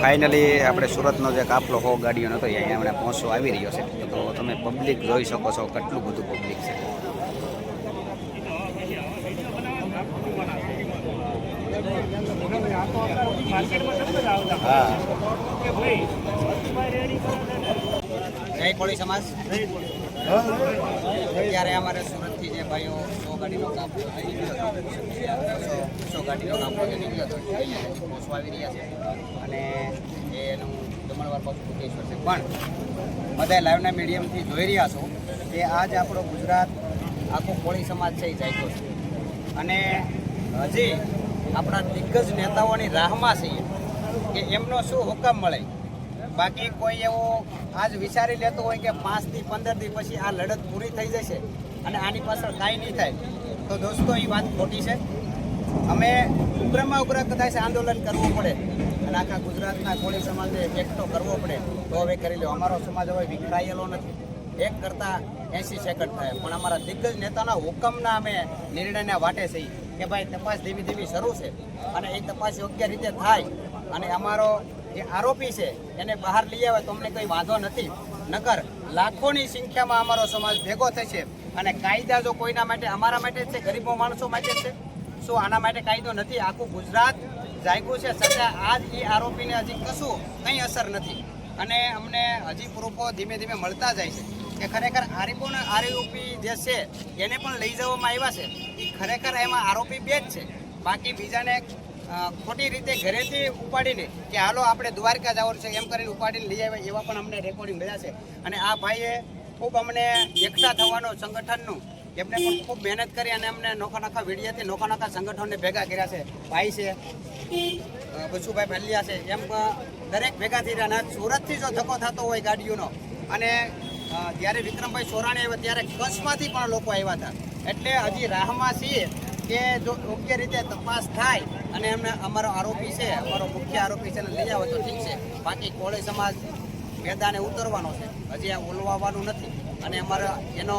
Finally આપણે સુરતનો જે કાફલો હો ગાડીઓનો હતો અહીંયા હમણાં પહોંચો આવી રહ્યો છે. તો તમે પબ્લિક જોઈ શકો છો કેટલું બધું પબ્લિક છે. હા. જય કોળી સમાજ. અત્યારે અમારે સુરતથી જે ભાઈઓ સો ગાડીનો કાફલો નીકળ્યો હતો સો ગાડીનો જે નીકળ્યો હતો આવી રહ્યા છે. અને એનું જમણવાર પાછું ભૂતેશ્વર છે. પણ બધા લાઈવના મીડિયમથી જોઈ રહ્યા છો કે આજ આપણો ગુજરાત આખો કોળી સમાજ છે એ જાગ્યો છે. અને હજી આપણા દિગ્ગજ નેતાઓની રાહમાં છીએ કે એમનો શું હુકમ મળે? બાકી કોઈ એવું આજ વિચારી લેતો હોય કે પાંચથી પંદર દિવસ પછી આ લડત પૂરી થઈ જશે અને આની પાછળ કાંઈ નહીં થાય, તો દોસ્તો એ વાત ખોટી છે. અમે ઉગ્રમાં ઉગ્ર કદાચ આંદોલન કરવું પડે અને આખા ગુજરાતના કોળી સમાજને એકઠો કરવો પડે, તો હવે કરી લો અમારો સમાજ હવે વિખરાયેલો નથી. એક કરતાં એંસી સેકન્ડ થાય. પણ અમારા દિગ્ગજ નેતાના હુકમના અમે નિર્ણયના વાટે છીએ કે ભાઈ તપાસ ધીમી ધીમી શરૂ છે અને એ તપાસ યોગ્ય રીતે થાય. અને અમારો જે આરોપી છે, એને બહાર લઈ આવે તો અમને કંઈ વાંધો નથી. નગર લાખોની સંખ્યામાં અમારો સમાજ ભેગો થશે અને કાયદા જો કોઈના માટે, અમારા માટે જ છે, ગરીબો માણસો માટે છે. શું આના માટે કાયદો નથી, આખું ગુજરાત જાગ્યું છે. છતાં આજ એ આરોપીને હજી કશું કંઈ અસર નથી. અને અમને હજી પ્રૂફો ધીમે ધીમે મળતા જાય છે. કે ખરેખર આરોપીને આરોપી જે છે, એને પણ લઈ જવામાં આવ્યા છે. એ ખરેખર એમાં આરોપી બે જ છે. બાકી બીજાને ખોટી રીતે ઘરેથી ઉપાડીને કે હાલો આપણે દ્વારકા જવાનું છે, એમ કરીને ઉપાડીને લઈ આવ્યા, એવા પણ અમને રેકોર્ડિંગ મળ્યા છે. અને આ ભાઈએ ખૂબ અમને એકઠા થવાનો સંગઠનનું એમને પણ ખૂબ મહેનત કરી અને અમને નોખા નોખા વિડીયોથી નોખા નોખા સંગઠનને ભેગા કર્યા છે. ભાઈ છે બસુભાઈ ભલ્યા છે, એમ દરેક ભેગા થઈ રહ્યા અને સુરતથી જો ધક્કો થતો હોય ગાડીઓનો, અને જ્યારે વિક્રમભાઈ સોરાણી આવ્યા ત્યારે કચ્છમાંથી પણ લોકો આવ્યા હતા. એટલે હજી રાહમાં છીએ કે જો યોગ્ય રીતે તપાસ થાય અને એમને અમારો આરોપી છે, અમારો મુખ્ય આરોપી છે લઈ આવે તો ઠીક છે. બાકી કોળી સમાજ મેદાને ઉતરવાનો છે. હજી આ ઓલવાવાનું નથી અને અમારો એનો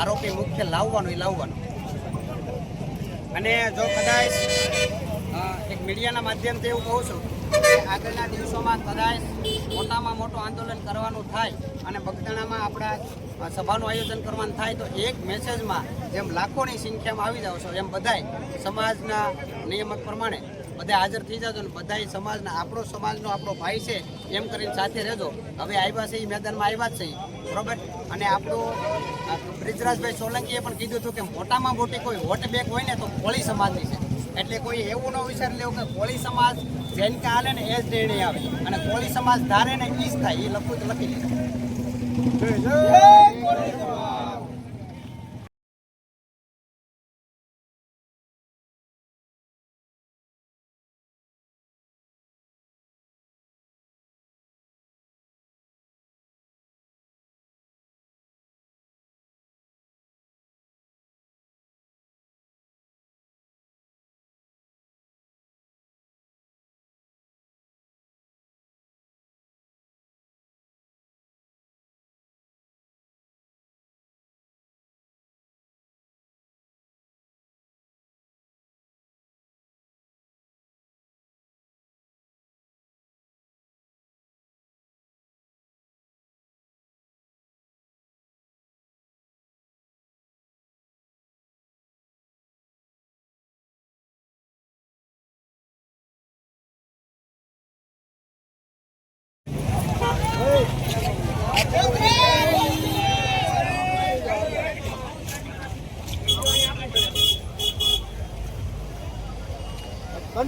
આરોપી મુખ્ય લાવવાનો, એ લાવવાનો. અને જો કદાચ એક મીડિયાના માધ્યમથી એવું કહું છું આગળના દિવસોમાં કદાચ મોટામાં મોટું આંદોલન કરવાનું થાય અને બગદાણામાં આપણા સભાનું આયોજન કરવાનું થાય તો એક મેસેજમાં જેમ લાખોની સંખ્યામાં આવી જાઓ છો, એમ બધાય સમાજના નિયમક પ્રમાણે બધા હાજર થઈ જાજો ને બધાય સમાજના, આપણો સમાજનો આપણો ભાઈ છે, એમ કરીને સાથે રહેજો. હવે આવ્યા છે એ મેદાનમાં આવ્યા જ છે. બરોબર? અને આપણું બ્રિજરાજભાઈ સોલંકીએ પણ કીધું હતું કે મોટામાં મોટી કોઈ વોટ બેંક હોય ને તો કોળી સમાજની છે. એટલે કોઈ એવું ન વિચાર લેવું કે કોળી સમાજ જેન કે હાલે ને એ જ નિર્ણય આવે. અને કોળી સમાજ ધારે ને ઈ જ થાય એ લખવું જ લખી લીધું. Ei,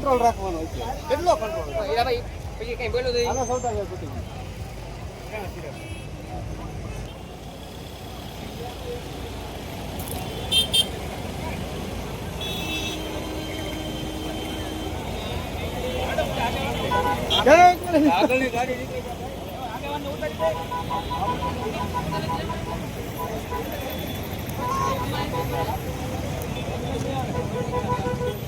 કંટ્રોલ રાખવાનો છે. કેટલો કંટ્રોલ પછી કઈ બોલો તો આનો કુટી આગળની ગાડી નીકળી જોઈ ઉતારી છો.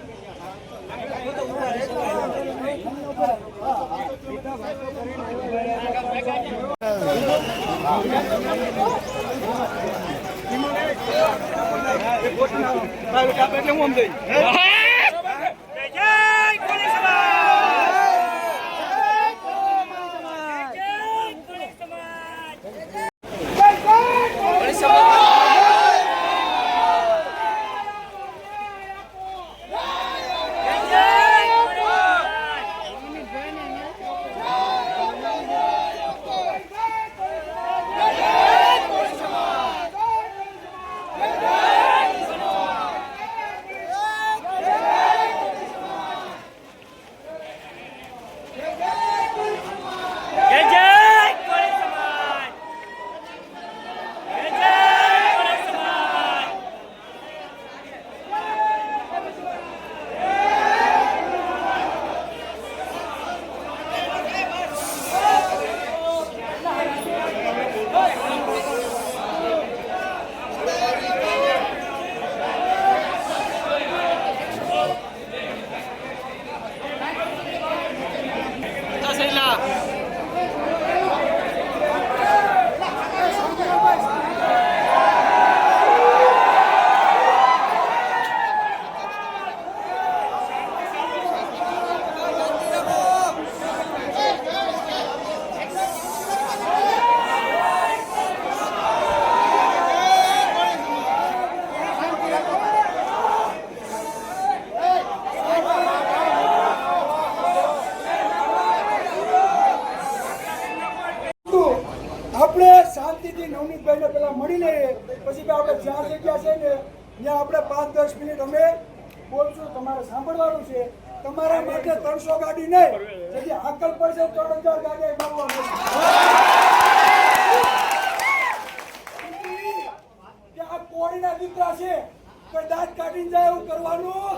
હું સમજાય આપણે શાંતિથી નવનીતભાઈને પેલા મળી લઈએ પછી કે આપણે જ્યાં જગ્યા છે ને ત્યાં આપણે પાંચ દસ મિનિટ અમે બોલશું તમારે સાંભળવાનું છે. તમારા માટે ત્રણસો ગાડી નહીં, જેથી આકલ પડશે ત્રણ હજાર ગાડી આ કોળીના દીકરા છે, કોઈ દાંત કાઢીને જાય એવું કરવાનું?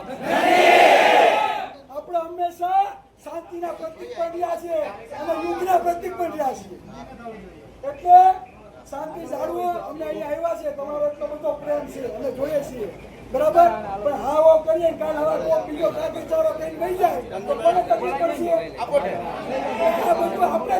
આપણે હંમેશા શાંતિના પ્રતિક પણ રહ્યા છે અને યુદ્ધના પ્રતિક પણ રહ્યા છીએ. એટલે શાંતિ જાળવો, અમે અહીંયા આવ્યા છે તમારો એટલો બધો પ્રેમ છે, અમે જોઈએ છીએ. બરાબર? પણ હાવો કરીએ ને કાલ હવા કોઈ બીજો કાગળ ચારો કરીને વહી જાય. તો કોને તકલીફ પડશે? આ બધું આપણે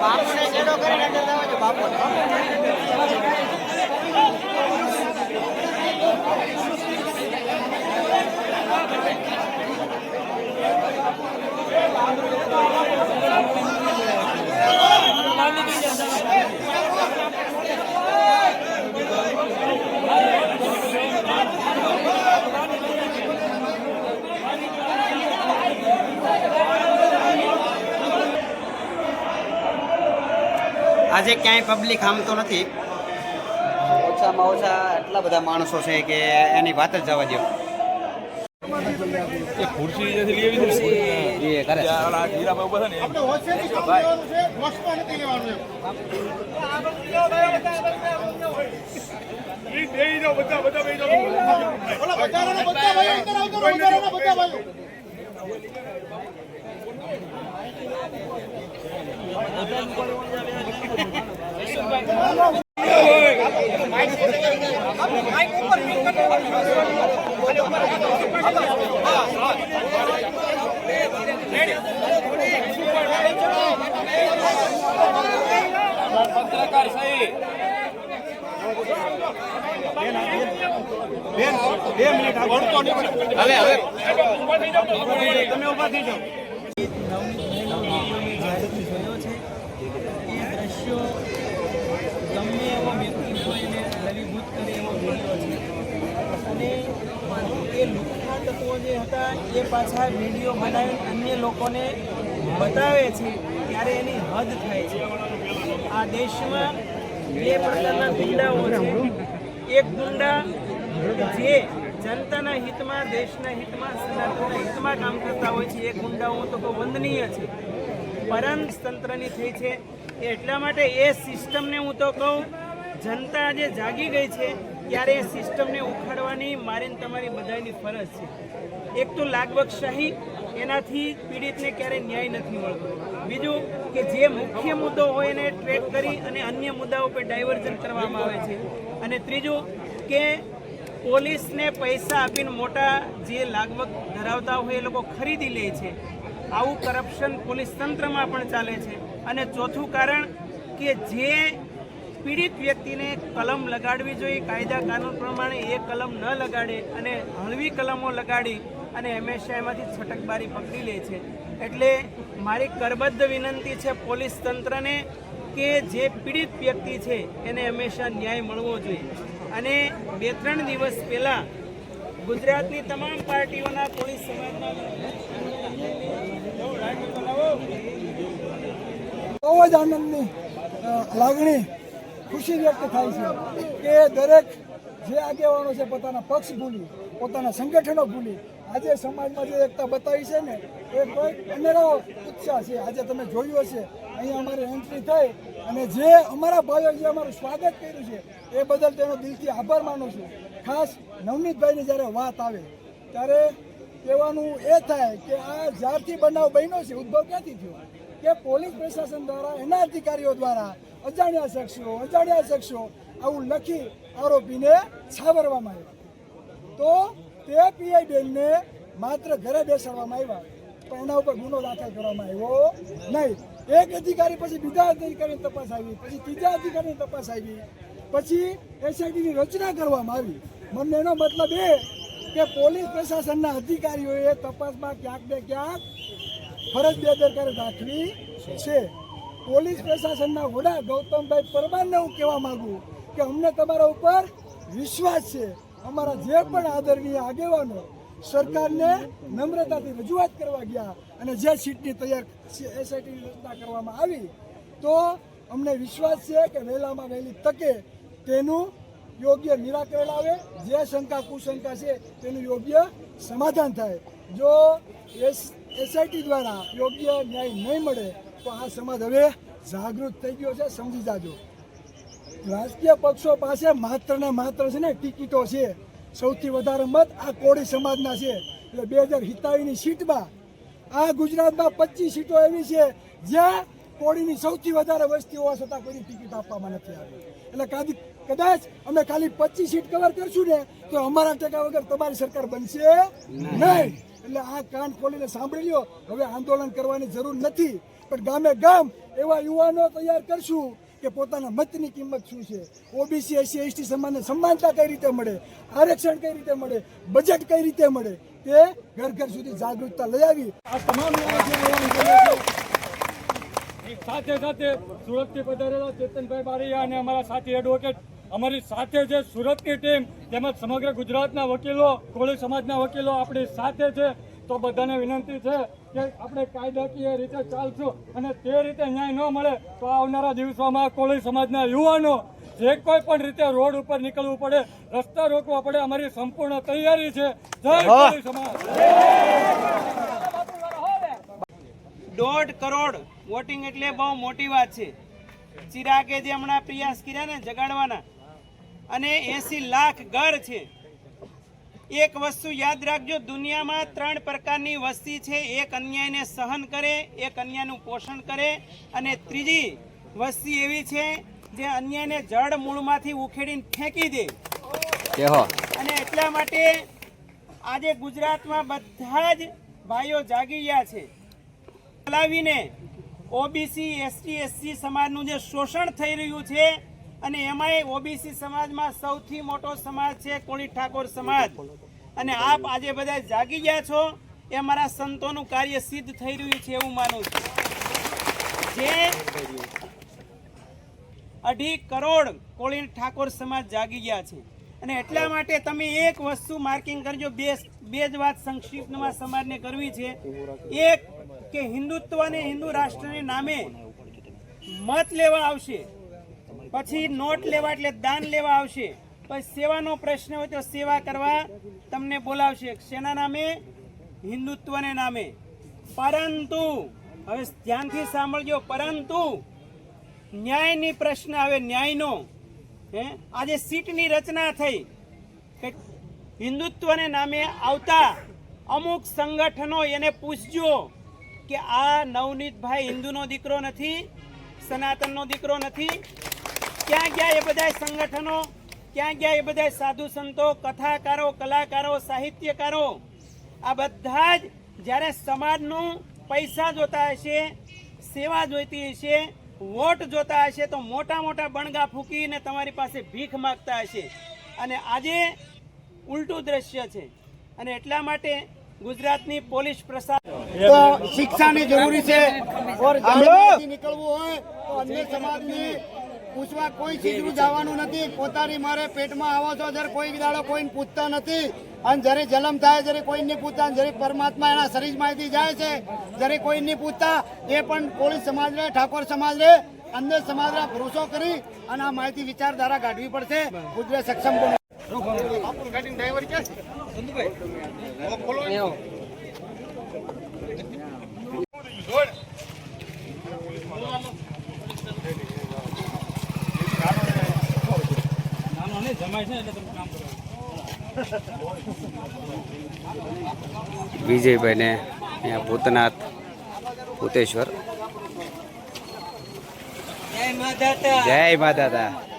બાપને જેડો કરીને અંદર જવા દો બાપો આજે ક્યાંય પબ્લિક આમ તો નથી. ઓછામાં ઓછા એટલા બધા માણસો છે કે એની વાત જ જવા દો ખુરશી જે લેવી છે એ કરે છે ઓલા હીરાભાઈ ઊભા છે ને એમ. ઈ બધા બધા બેહી જાઓ. પત્રકાર હવે હવે ઊભા થઈ જાઓ તમે ઊભા થઈ જાઓ. ગમે એવો વ્યક્તિ હોય એને કરે એવો વીડિયો છે અને એ તત્વો જે હતા એ પાછા વીડિયો બનાવી અન્ય લોકોને બતાવે છે ત્યારે એની હદ થાય છે આ દેશમાં બે પ્રકારના ગુંડાઓ છે એક ગુંડા જે જનતાના હિતમાં, દેશના હિતમાં, સનાતનના હિતમાં કામ કરતા હોય છે. એ ગુંડાઓ તો બહુ વંદનીય છે. પરંતુ તંત્રની થઈ છે. એટલા માટે એ સિસ્ટમને હું તો કહું, જનતા આજે જાગી ગઈ છે, ત્યારે એ સિસ્ટમને ઉખાડવાની મારી તમારી બધાની ફરજ છે. એક તો લાગવગશાહી, એનાથી પીડિતને ક્યારેય ન્યાય નથી મળતો. બીજું કે જે મુખ્ય મુદ્દો હોય એને ટ્રેક કરી અને અન્ય મુદ્દાઓ પર ડાયવર્ઝન કરવામાં આવે છે. અને ત્રીજું કે પોલીસને પૈસા આપીને મોટા જે લાગવક ધરાવતા હોય એ લોકો ખરીદી લે છે. આવું કરપ્શન પોલીસ તંત્રમાં પણ ચાલે છે. અને ચોથું કારણ કે જે પીડિત વ્યક્તિને કલમ લગાડવી જોઈએ, કાયદા કાનૂન પ્રમાણે એ કલમ ન લગાડે અને હળવી કલમો લગાડી અને હંમેશા એમાંથી છટકબારી પકડી લે છે. એટલે મારી કરબદ્ધ વિનંતી છે પોલીસ તંત્રને કે જે પીડિત વ્યક્તિ છે એને હંમેશા ન્યાય મળવો જોઈએ. અને બે ત્રણ દિવસ પહેલાં ગુજરાતની તમામ પાર્ટીઓના પોલીસ સમાજના બહુ જ આનંદની લાગણી, ખુશી વ્યક્ત થાય છે કે દરેક જે આગેવાનો છે પોતાના પક્ષ ભૂલી, પોતાના સંગઠનો ભૂલી, આજે સમાજમાં જે એકતા બતાવી છે ને, એ કોઈ અનેરો ઉત્સાહ છે. આજે તમે જોયું હશે અહીંયા અમારી એન્ટ્રી થઈ અને જે અમારા ભાઈઓ જે અમારું સ્વાગત કર્યું છે, એ બદલ તેનો દિલથી આભાર માનું છું. ખાસ નવનીતભાઈની જ્યારે વાત આવે, ત્યારે કહેવાનું એ થાય કે આ જ્યારથી બનાવ બન્યો છે, ઉદ્ભવ ક્યાંથી થયો? કે પોલીસ પ્રશાસન દ્વારા, એના અધિકારીઓ દ્વારા, અજાણ્યા શખ્સો અજાણ્યા શખ્સો આવું લખી આરોપીને છાવરવામાં આવ્યા. તો તે પીઆઈ બેનને માત્ર ઘરે બેસાડવામાં આવ્યા. પણ એના ઉપર ગુનો દાખલ કરવામાં આવ્યો નહીં. એક અધિકારી પછી બીજા અધિકારીની તપાસ આવી, પછી ત્રીજા અધિકારીની તપાસ આવી, પછી એસઆઈટીની રચના કરવામાં આવી. મને એનો મતલબ એ કે પોલીસ પ્રશાસનના અધિકારીઓએ તપાસમાં ક્યાંક ને ક્યાંક ફરજ બેદરકારી દાખવી છે. પોલીસ પ્રશાસનના વડા ગૌતમભાઈ પરમારને હું કહેવા માંગુ કે અમને તમારા ઉપર વિશ્વાસ છે. અમારા જે પણ આદરણીય આગેવાનો સરકારને નમ્રતાથી રજૂઆત કરવા ગયા અને જે સીટની તૈયાર એસઆઈટીની રચના કરવામાં આવી, તો અમને વિશ્વાસ છે કે વહેલામાં વહેલી તકે તેનું યોગ્ય નિરાકરણ આવે, જે શંકા કુશંકા છે તેનું યોગ્ય સમાધાન થાય. જો એસ એસઆઈટી દ્વારા યોગ્ય ન્યાય નહીં મળે, તો આ સમાજ હવે જાગૃત થઈ ગયો છે, સમજી જાજો. રાજકીય પક્ષો પાસે માત્ર ને માત્ર છે ને ટિકિટો છે. સૌથી વધારે મત આ કોળી સમાજના છે. એટલે બે હજાર સિત્તાવીસની સીટમાં આ ગુજરાતમાં પચીસ સીટો એવી છે જ્યાં કોળીની સૌથી વધારે વસ્તી હોવા છતાં કોઈની ટિકિટ આપવામાં નથી આવી. એટલે કાદી કદાચ અમે ખાલી પચીસ સીટ કવર કરશું ને તો અમારા ટેકા વગર તમારી સરકાર બનશે નહીં. એટલે આ કાન ખોલીને સાંભળી લ્યો. હવે આંદોલન કરવાની જરૂર નથી. પણ ગામે ગામ એવા યુવાનો તૈયાર કરશું કે પોતાના મતની કિંમત શું છે? ઓબીસી એસસી એસટી સમાજને સમાનતા કઈ રીતે મળે? આરક્ષણ કઈ રીતે મળે? બજેટ કઈ રીતે મળે? તે ઘર ઘર સુધી જાગૃતતા લઈ આવી. આ તમામ સાથે સાથે સુરતથી પધારેલા ચેતનભાઈ બારૈયા અને અમારા સાથી એડવોકેટ અમારી સાથે જે સુરતની ટીમ તેમજ સમગ્ર ગુજરાતના વકીલો, કોળી સમાજના વકીલો આપણી સાથે છે. તો બધાને વિનંતી છે કે આપણે કાયદાકીય રીતે ચાલશું અને તે રીતે ન્યાય ન મળે તો આવનારા દિવસોમાં કોળી સમાજના યુવાનો જે કોઈ પણ રીતે રોડ ઉપર નીકળવું પડે રસ્તા રોકવા પડે અમારી સંપૂર્ણ તૈયારી છે. જય કોળી સમાજ. દોઢ કરોડ વોટિંગ એટલે બહુ મોટી વાત છે. ચિરાગે જે હમણાં પ્રયાસ કર્યા ને જગાડવાના અને એસી લાખ ઘર છે. એક વસ્તુ યાદ રાખજો દુનિયામાં ત્રણ પ્રકારની વસ્તી છે. એક અન્યાયને સહન કરે એક અન્યાયનું પોષણ કરે. અને ત્રીજી વસ્તી એવી છે જે અન્યાયને જડ મૂળમાંથી ઉખેડીને ફેંકી દે. અને એટલા માટે આજે ગુજરાતમાં બધા જ ભાઈઓ જાગી ગયા છે. ચલાવીને ઓબીસી એસટી એસસી સમાજનું જે શોષણ થઈ રહ્યું છે અને એમાંય ઓબીસી સમાજમાં સૌથી મોટો સમાજ છે કોળી ઠાકોર સમાજ. અને આપ આજે બધા જાગી ગયા છો, એ મારા સંતોનું કાર્ય સિદ્ધ થઈ રહ્યું છે એવું માનું છું. જે અઢી કરોડ કોળી ઠાકોર સમાજ જાગી ગયા છે. અને એટલા માટે તમે એક વસ્તુ માર્કિંગ કરજો, બે બે જ વાત સંક્ષિપ્તમાં સમાજને કરવી છે. એક કે હિન્દુત્વ અને હિન્દુ રાષ્ટ્રને નામે મત લેવા આવશે. પછી નોટ લેવા એટલે દાન લેવા આવશે. પછી સેવાનો પ્રશ્ન હોય તો સેવા કરવા તમને બોલાવશે. શેના નામે? હિન્દુત્વને નામે. પરંતુ, હવે ધ્યાનથી સાંભળજો, પરંતુ ન્યાયની પ્રશ્ન આવે, ન્યાયનો. હે? આજે સીટની રચના થઈ કે હિન્દુત્વને નામે આવતા અમુક સંગઠનો એને પૂછજો કે આ નવનીતભાઈ હિન્દુનો દીકરો નથી, સનાતનનો દીકરો નથી ક્યાં ગયા એ બધા સંગઠનો ક્યાં ગયા એ બધા સાધુ સંતો કથાકારો કલાકારો સાહિત્યકારો આ બધા જ જ્યારે સમાજનું પૈસા જોતા હશે સેવા જોઈતી હશે વોટ જોતા હશે તો મોટા મોટા બણગા ફૂંકીને તમારી પાસે ભીખ માગતા હશે. અને આજે ઉલટું દ્રશ્ય છે. અને એટલા માટે ગુજરાતની પોલીસ પ્રશાસન તો શિક્ષાની જરૂરી છે. નીકળવું હોય તો અન્ય સમાજની પૂછવા કોઈ ચીજનું જવાનું નથી. પોતાની મારે પેટમાં આવો છો જ્યારે કોઈ દાડો કોઈને પૂછતા નથી. અને જ્યારે જલમ થાય જ્યારે કોઈ નહીં પૂછતા અને જ્યારે પરમાત્મા એના શરીરમાંથી જાય છે જ્યારે કોઈ નહીં પૂછતા એ પણ કોળી સમાજને ઠાકોર સમાજને અન્ય સમાજના પુરુષો કરી અને આ માહિતી વિચારધારા કાઢવી પડશે. ગુજરાત સક્ષમ બનવું વિજયભાઈને અહીંયા ભૂતનાથ ભૂતેશ્વર. જય માતા જય મા